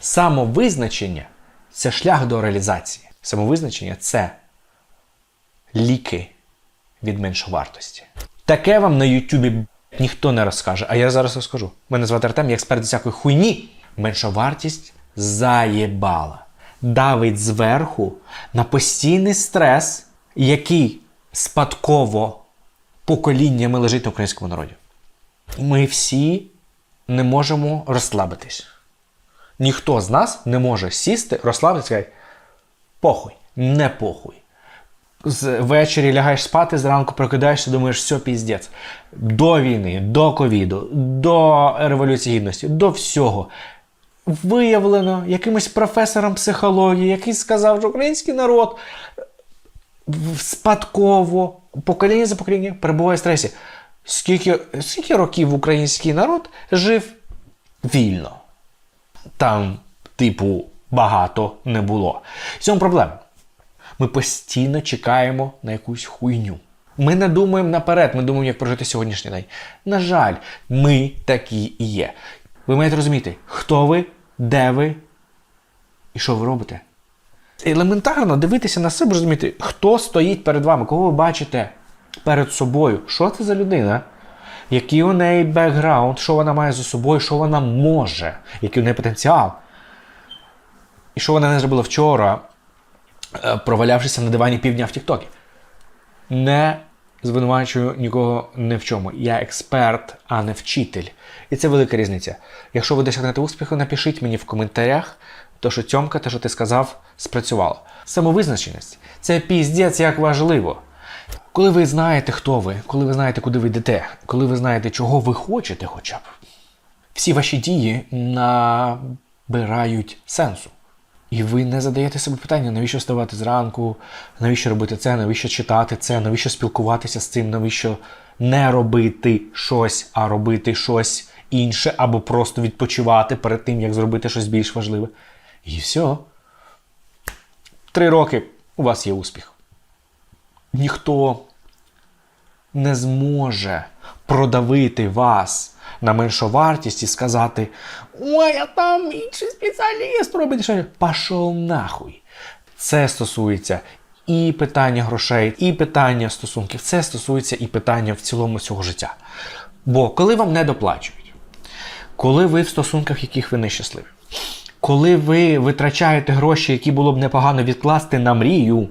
Самовизначення це шлях до реалізації. Самовизначення це ліки від меншовартості. Таке вам на Ютубі ніхто не розкаже, а я зараз розкажу. Мене звати Артем, я експерт всякої хуйні. Меншовартість заєбала. Давить зверху на постійний стрес, який спадково поколіннями лежить на українському народі. Ми всі не можемо розслабитись. Ніхто з нас не може сісти, розслабитися сказати, похуй, не похуй. Ввечері лягаєш спати, зранку прокидаєшся, думаєш, все піздець. До війни, до ковіду, до революції гідності, до всього. Виявлено якимось професором психології, який сказав, що український народ спадково, покоління за покоління перебуває в стресі. Скільки, скільки років український народ жив вільно? Там, типу, багато не було. В цьому проблема. Ми постійно чекаємо на якусь хуйню. Ми не думаємо наперед, ми думаємо, як прожити сьогоднішній день. На жаль, ми такі і є. Ви маєте розуміти, хто ви, де ви і що ви робите. Елементарно дивитися на себе, розуміти, хто стоїть перед вами, кого ви бачите перед собою. Що це за людина? Який у неї бекграунд, що вона має за собою, що вона може, який у неї потенціал. І що вона не зробила вчора, е, провалявшися на дивані півдня в Тіктокі. Не звинувачую нікого не в чому. Я експерт, а не вчитель. І це велика різниця. Якщо ви досягнете успіху, напишіть мені в коментарях, то що Тьомка, те, що ти сказав, спрацювало. Самовизначеність це піздець як важливо. Коли ви знаєте, хто ви, коли ви знаєте, куди ви йдете, коли ви знаєте, чого ви хочете, хоча б, всі ваші дії набирають сенсу. І ви не задаєте собі питання, навіщо вставати зранку, навіщо робити це, навіщо читати це, навіщо спілкуватися з цим, навіщо не робити щось, а робити щось інше, або просто відпочивати перед тим, як зробити щось більш важливе. І все. Три роки у вас є успіх. Ніхто не зможе продавити вас на меншовартість і сказати: Ой, а там інший спеціаліст робить що. Пашов нахуй. Це стосується і питання грошей, і питання стосунків. Це стосується і питання в цілому цього життя. Бо коли вам не доплачують, коли ви в стосунках, яких ви нещасливі, коли ви витрачаєте гроші, які було б непогано відкласти на мрію,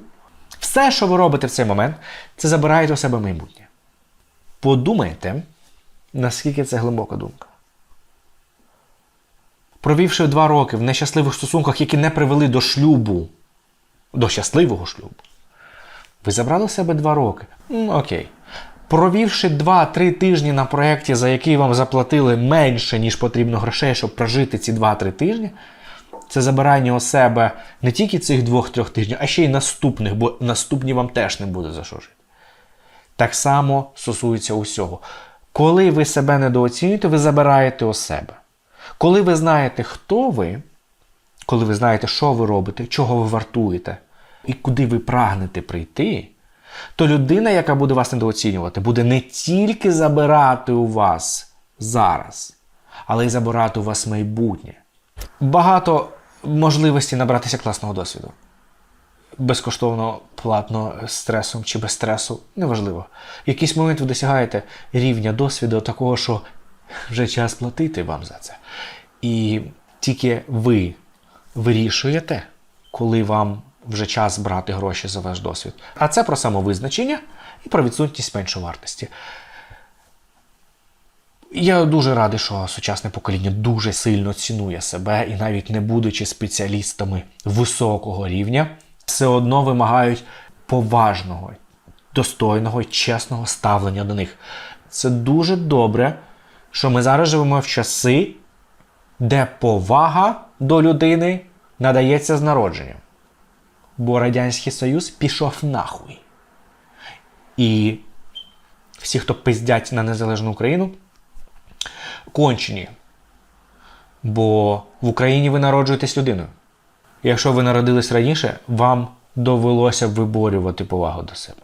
все, що ви робите в цей момент, це забираєте у себе майбутнє. Подумайте, наскільки це глибока думка. Провівши два роки в нещасливих стосунках, які не привели до шлюбу, до щасливого шлюбу, ви забрали в себе два роки. М, окей. Провівши 2-3 тижні на проєкті, за який вам заплатили менше, ніж потрібно грошей, щоб прожити ці 2-3 тижні, це забирання у себе не тільки цих 2-3 тижнів, а ще й наступних, бо наступні вам теж не буде за що жити. Так само стосується усього. Коли ви себе недооцінюєте, ви забираєте у себе. Коли ви знаєте, хто ви, коли ви знаєте, що ви робите, чого ви вартуєте і куди ви прагнете прийти, то людина, яка буде вас недооцінювати, буде не тільки забирати у вас зараз, але й забирати у вас майбутнє. Багато можливостей набратися класного досвіду. Безкоштовно, платно, стресом чи без стресу, неважливо. В якийсь момент ви досягаєте рівня досвіду такого, що вже час платити вам за це. І тільки ви вирішуєте, коли вам вже час брати гроші за ваш досвід. А це про самовизначення і про відсутність меншовартості. Я дуже радий, що сучасне покоління дуже сильно цінує себе і навіть не будучи спеціалістами високого рівня, все одно вимагають поважного, достойного і чесного ставлення до них. Це дуже добре, що ми зараз живемо в часи, де повага до людини надається з народженням. Бо Радянський Союз пішов нахуй. І всі, хто пиздять на незалежну Україну, кончені. Бо в Україні ви народжуєтесь людиною. Якщо ви народились раніше, вам довелося виборювати повагу до себе.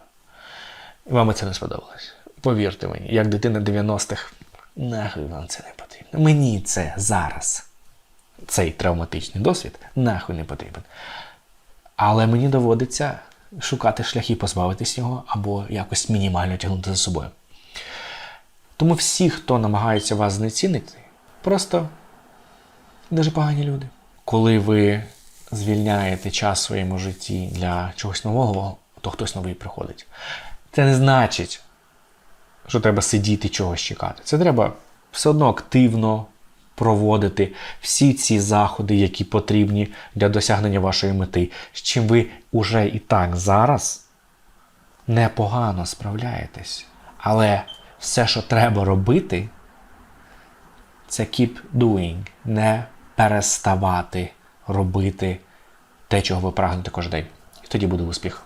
І вам це не сподобалось. Повірте мені, як дитина 90-х, нахуй вам це не потрібно. Мені це зараз цей травматичний досвід нахуй не потрібен. Але мені доводиться шукати шляхи позбавитись його або якось мінімально тягнути за собою. Тому всі, хто намагається вас знецінити, просто дуже погані люди. Коли ви звільняєте час в своєму житті для чогось нового, то хтось новий приходить. Це не значить, що треба сидіти чогось чекати. Це треба все одно активно проводити всі ці заходи, які потрібні для досягнення вашої мети, з чим ви уже і так зараз непогано справляєтесь. Але все, що треба робити, це keep doing, не переставати робити те, чого ви прагнете кожен день. І тоді буде успіх.